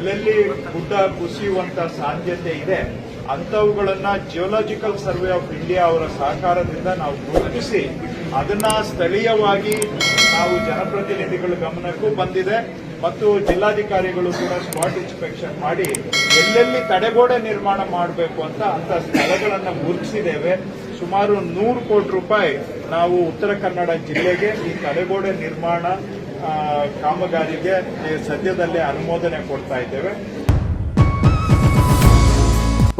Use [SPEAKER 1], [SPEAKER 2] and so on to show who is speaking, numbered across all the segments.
[SPEAKER 1] ಎಲ್ಲೆಲ್ಲಿ ಗುಡ್ಡ ಕುಸಿಯುವಂತ ಸಾಧ್ಯತೆ ಇದೆ. ಅಂಥವುಗಳನ್ನ ಜಿಯೋಲಾಜಿಕಲ್ ಸರ್ವೆ ಆಫ್ ಇಂಡಿಯಾ ಅವರ ಸಹಕಾರದಿಂದ ನಾವು ಗುರುತಿಸಿ ಅದನ್ನ ಸ್ಥಳೀಯವಾಗಿ ನಾವು ಜನಪ್ರತಿನಿಧಿಗಳ ಗಮನಕ್ಕೂ ಬಂದಿದೆ. ಮತ್ತು ಜಿಲ್ಲಾಧಿಕಾರಿಗಳು ಕೂಡ ಸ್ಪಾಟ್ ಇನ್ಸ್ಪೆಕ್ಷನ್ ಮಾಡಿ ಎಲ್ಲೆಲ್ಲಿ ತಡೆಗೋಡೆ ನಿರ್ಮಾಣ ಮಾಡಬೇಕು ಅಂತ ಅಂತ ಸ್ಥಳಗಳನ್ನು ಗುರುತಿಸಿದ್ದೇವೆ. ಸುಮಾರು ನೂರು ಕೋಟಿ ರೂಪಾಯಿ ನಾವು ಉತ್ತರ ಕನ್ನಡ ಜಿಲ್ಲೆಗೆ ಈ ತಲೆಗೋಡೆ ನಿರ್ಮಾಣ ಕಾಮಗಾರಿಗೆ ಸದ್ಯದಲ್ಲೇ ಅನುಮೋದನೆ ಕೊಡ್ತಾ ಇದ್ದೇವೆ.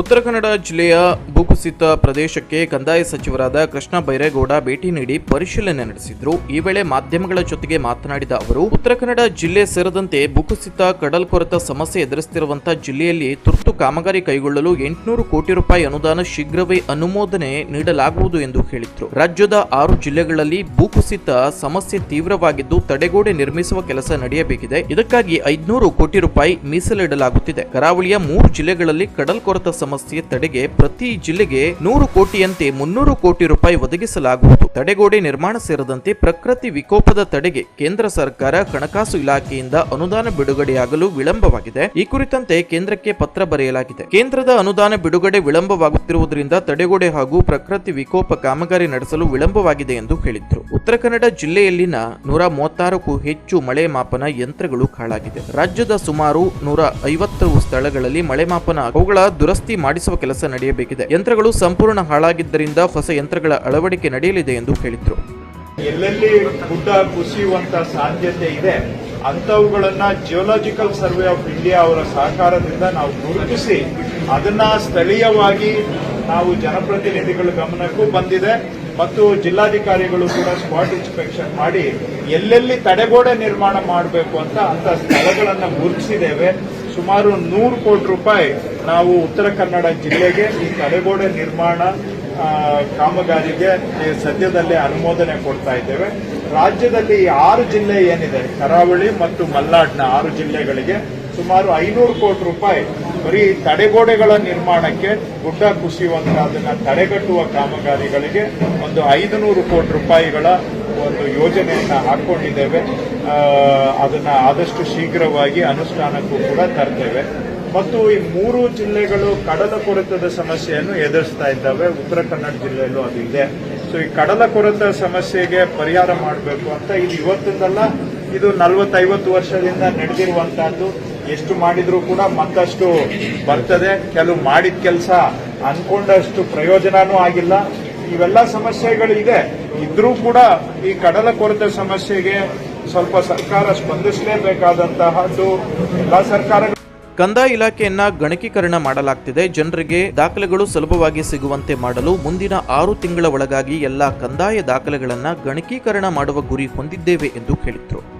[SPEAKER 2] ಉತ್ತರ ಕನ್ನಡ ಜಿಲ್ಲೆಯ ಭೂಕುಸಿತ ಪ್ರದೇಶಕ್ಕೆ ಕಂದಾಯ ಸಚಿವರಾದ ಕೃಷ್ಣ ಬೈರೇಗೌಡ ಭೇಟಿ ನೀಡಿ ಪರಿಶೀಲನೆ ನಡೆಸಿದ್ರು. ಈ ವೇಳೆ ಮಾಧ್ಯಮಗಳ ಜೊತೆಗೆ ಮಾತನಾಡಿದ ಅವರು, ಉತ್ತರ ಕನ್ನಡ ಜಿಲ್ಲೆ ಸೇರಿದಂತೆ ಭೂಕುಸಿತ ಕಡಲ್ಕೊರೆತ ಸಮಸ್ಯೆ ಎದುರಿಸುತ್ತಿರುವಂತಹ ಜಿಲ್ಲೆಯಲ್ಲಿ ತುರ್ತು ಕಾಮಗಾರಿ ಕೈಗೊಳ್ಳಲು ಎಂಟುನೂರು ಕೋಟಿ ರೂಪಾಯಿ ಅನುದಾನ ಶೀಘ್ರವೇ ಅನುಮೋದನೆ ನೀಡಲಾಗುವುದು ಎಂದು ಹೇಳಿದ್ರು. ರಾಜ್ಯದ ಆರು ಜಿಲ್ಲೆಗಳಲ್ಲಿ ಭೂಕುಸಿತ ಸಮಸ್ಯೆ ತೀವ್ರವಾಗಿದ್ದು ತಡೆಗೋಡೆ ನಿರ್ಮಿಸುವ ಕೆಲಸ ನಡೆಯಬೇಕಿದೆ. ಇದಕ್ಕಾಗಿ ಐದ್ನೂರು ಕೋಟಿ ರೂಪಾಯಿ ಮೀಸಲಿಡಲಾಗುತ್ತಿದೆ. ಕರಾವಳಿಯ ಮೂರು ಜಿಲ್ಲೆಗಳಲ್ಲಿ ಕಡಲ್ಕೊರೆತ ಸಮಸ್ಯೆ ತಡೆಗೆ ಪ್ರತಿ ಜಿಲ್ಲೆಗೆ ನೂರು ಕೋಟಿಯಂತೆ ಮುನ್ನೂರು ಕೋಟಿ ರೂಪಾಯಿ ಒದಗಿಸಲಾಗುವುದು. ತಡೆಗೋಡೆ ನಿರ್ಮಾಣ ಸೇರಿದಂತೆ ಪ್ರಕೃತಿ ವಿಕೋಪದ ತಡೆಗೆ ಕೇಂದ್ರ ಸರ್ಕಾರ ಹಣಕಾಸು ಇಲಾಖೆಯಿಂದ ಅನುದಾನ ಬಿಡುಗಡೆಯಾಗಲು ವಿಳಂಬವಾಗಿದೆ. ಈ ಕುರಿತಂತೆ ಕೇಂದ್ರಕ್ಕೆ ಪತ್ರ ಬರೆಯಲಾಗಿದೆ. ಕೇಂದ್ರದ ಅನುದಾನ ಬಿಡುಗಡೆ ವಿಳಂಬವಾಗುತ್ತಿರುವುದರಿಂದ ತಡೆಗೋಡೆ ಹಾಗೂ ಪ್ರಕೃತಿ ವಿಕೋಪ ಕಾಮಗಾರಿ ನಡೆಸಲು ವಿಳಂಬವಾಗಿದೆ ಎಂದು ಹೇಳಿದ್ರು. ಉತ್ತರ ಕನ್ನಡ ಜಿಲ್ಲೆಯಲ್ಲಿನ ನೂರ ಮೂವತ್ತಾರಕ್ಕೂ ಹೆಚ್ಚು ಮಳೆ ಮಾಪನ ಯಂತ್ರಗಳು ಹಾಳಾಗಿದೆ. ರಾಜ್ಯದ ಸುಮಾರು ನೂರ ಐವತ್ತು ಸ್ಥಳಗಳಲ್ಲಿ ಮಳೆ ಮಾಪನ, ಅವುಗಳ ದುರಸ್ತಿ ಮಾಡಿಸುವ ಕೆಲಸ ನಡೆಯಬೇಕಿದೆ. ಯಂತ್ರಗಳು ಸಂಪೂರ್ಣ ಹಾಳಾಗಿದ್ದರಿಂದ ಹೊಸ ಯಂತ್ರಗಳ ಅಳವಡಿಕೆ ನಡೆಯಲಿದೆ ಎಂದು ಹೇಳಿದರು.
[SPEAKER 1] ಎಲ್ಲೆಲ್ಲಿ ಗುಡ್ಡ ಕುಸಿಯುವಂತ ಸಾಧ್ಯತೆ ಇದೆ ಅಂತವುಗಳನ್ನ ಜಿಯೋಲಾಜಿಕಲ್ ಸರ್ವೆ ಆಫ್ ಇಂಡಿಯಾ ಅವರ ಸಹಕಾರದಿಂದ ನಾವು ಗುರುತಿಸಿ, ಅದನ್ನ ಸ್ಥಳೀಯವಾಗಿ ನಾವು ಜನಪ್ರತಿನಿಧಿಗಳ ಗಮನಕ್ಕೂ ಬಂದಿದೆ. ಮತ್ತು ಜಿಲ್ಲಾಧಿಕಾರಿಗಳು ಕೂಡ ಸ್ಪಾಟ್ ಇನ್ಸ್ಪೆಕ್ಷನ್ ಮಾಡಿ ಎಲ್ಲೆಲ್ಲಿ ತಡೆಗೋಡೆ ನಿರ್ಮಾಣ ಮಾಡಬೇಕು ಅಂತ ಅಂತ ಸ್ಥಳಗಳನ್ನು ಗುರುತಿಸಿದ್ದೇವೆ. ಸುಮಾರು ನೂರು ಕೋಟಿ ರೂಪಾಯಿ ನಾವು ಉತ್ತರ ಕನ್ನಡ ಜಿಲ್ಲೆಗೆ ಈ ತಡೆಗೋಡೆ ನಿರ್ಮಾಣ ಕಾಮಗಾರಿಗೆ ಸದ್ಯದಲ್ಲೇ ಅನುಮೋದನೆ ಕೊಡ್ತಾ ಇದ್ದೇವೆ. ರಾಜ್ಯದಲ್ಲಿ ಆರು ಜಿಲ್ಲೆ ಏನಿದೆ, ಕರಾವಳಿ ಮತ್ತು ಮಲ್ನಾಡ್ನ ಆರು ಜಿಲ್ಲೆಗಳಿಗೆ ಸುಮಾರು ಐನೂರು ಕೋಟಿ ರೂಪಾಯಿ ಬರೀ ತಡೆಗೋಡೆಗಳ ನಿರ್ಮಾಣಕ್ಕೆ ಗುಡ್ಡ ಕುಸಿಯುವಂತಹ ಅದನ್ನ ತಡೆಗಟ್ಟುವ ಕಾಮಗಾರಿಗಳಿಗೆ ಒಂದು ಐದು ನೂರು ಕೋಟಿ ರೂಪಾಯಿಗಳ ಒಂದು ಯೋಜನೆಯನ್ನ ಹಾಕೊಂಡಿದ್ದೇವೆ. ಅದನ್ನ ಆದಷ್ಟು ಶೀಘ್ರವಾಗಿ ಅನುಷ್ಠಾನಕ್ಕೂ ಕೂಡ ತರ್ತೇವೆ. ಮತ್ತು ಈ ಮೂರು ಜಿಲ್ಲೆಗಳು ಕಡಲ ಕೊರತದ ಸಮಸ್ಯೆಯನ್ನು ಎದುರಿಸ್ತಾ ಇದ್ದಾವೆ. ಉತ್ತರ ಕನ್ನಡ ಜಿಲ್ಲೆಯಲ್ಲೂ ಅದು ಇದೆ. ಸೊ ಈ ಕಡಲ ಕೊರತ ಸಮಸ್ಯೆಗೆ ಪರಿಹಾರ ಮಾಡಬೇಕು ಅಂತ ಇದು ಇವತ್ತಿಂದಲ್ಲ, ಇದು ನಲವತ್ತೈವತ್ತು ವರ್ಷದಿಂದ ನಡೆದಿರುವಂತಹದ್ದು. ಎಷ್ಟು ಮಾಡಿದರೂ ಕೂಡ ಮತ್ತಷ್ಟು ಬರ್ತದೆ. ಕೆಲವು ಮಾಡಿದ ಕೆಲಸ ಅನ್ಕೊಂಡಷ್ಟು ಪ್ರಯೋಜನನೂ ಆಗಿಲ್ಲ. ಇವೆಲ್ಲ ಸಮಸ್ಯೆಗಳು ಇದೆ. ಇದ್ರೂ ಕೂಡ ಈ ಕಡಲ ಕೊರತೆ ಸಮಸ್ಯೆಗೆ ಸ್ವಲ್ಪ ಸರ್ಕಾರ ಸ್ಪಂದಿಸಲೇಬೇಕಾದಂತಹದ್ದು ಎಲ್ಲ ಸರ್ಕಾರಗಳು.
[SPEAKER 2] ಕಂದಾಯ ಇಲಾಖೆಯನ್ನ ಗಣಕೀಕರಣ ಮಾಡಲಾಗ್ತಿದೆ. ಜನರಿಗೆ ದಾಖಲೆಗಳು ಸುಲಭವಾಗಿ ಸಿಗುವಂತೆ ಮಾಡಲು ಮುಂದಿನ ಆರು ತಿಂಗಳ ಒಳಗಾಗಿ ಎಲ್ಲಾ ಕಂದಾಯ ದಾಖಲೆಗಳನ್ನ ಗಣಕೀಕರಣ ಮಾಡುವ ಗುರಿ ಹೊಂದಿದ್ದೇವೆ ಎಂದು ಹೇಳಿದ್ರು.